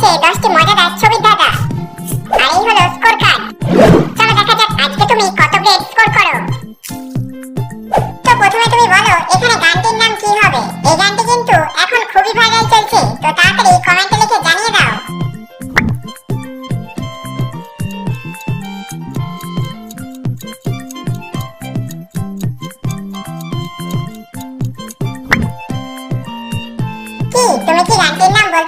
হচ্ছে দশটি মজাদার ছবির ধাঁধা আর এই হলো স্কোর কার্ড চলো দেখা যাক আজকে তুমি কত গ্রেড স্কোর করো। তো প্রথমে তুমি বলো, এখানে গানটির নাম কি হবে? এই গানটি কিন্তু এখন খুবই ভাইরাল চলছে, তো তাড়াতাড়ি কমেন্টে লিখে জানিয়ে দাও। তুমি কি গানটির নাম বলতে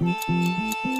Música